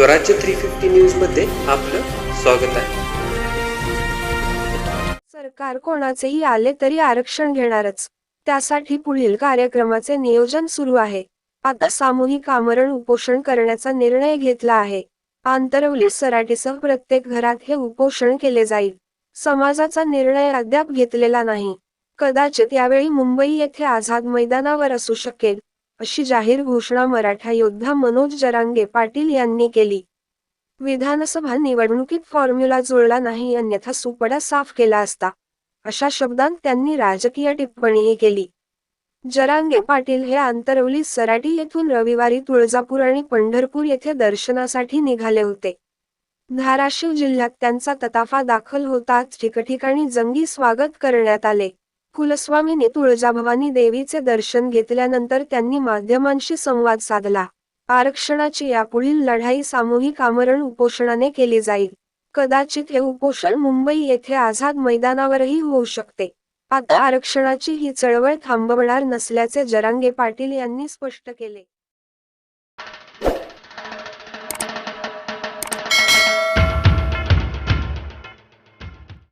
स्वराज्य three fifty न्यूजमध्ये आपलं स्वागत आहे. सरकार कोणाचेही आले तरी आरक्षण घेणारच. त्यासाठी पुढील कार्यक्रमाचे नियोजन सुरू आहे. आता सामूहिक आमरण उपोषण करण्याचा निर्णय घेतला आहे. आंतरवली सराटीसह प्रत्येक घरात हे उपोषण केले जाईल. समाजाचा निर्णय अद्याप घेतलेला नाही. कदाचित यावेळी मुंबई येथे आझाद मैदानावर असू शकेल. अशी जाहीर घोषणा मराठा योद्धा मनोज जरांगे पाटील यांनी केली. विधानसभा निवडणुकीत फॉर्म्युला जुळला नाही अन्यथा सुपडा साफ केला असता अशा शब्दांत त्यांनी राजकीय टिप्पणीही केली. जरांगे पाटील हे आंतरवली सराटी येथून रविवारी तुळजापूर आणि पंढरपूर येथे दर्शनासाठी निघाले होते. धाराशिव जिल्ह्यात त्यांचा तताफा दाखल होताच ठिकठिकाणी जंगी स्वागत करण्यात आले. कुलस्वामींनी तुळजाभवानी देवीचे दर्शन घेतल्यानंतर त्यांनी माध्यमांशी संवाद साधला. आरक्षणाची यापुढील लढाई सामूहिक आमरण उपोषणाने केली जाईल. कदाचित हे उपोषण मुंबई येथे आझाद मैदानावरही होऊ शकते. आता आरक्षणाची ही चळवळ थांबवणार नसल्याचे जरांगे पाटील यांनी स्पष्ट केले.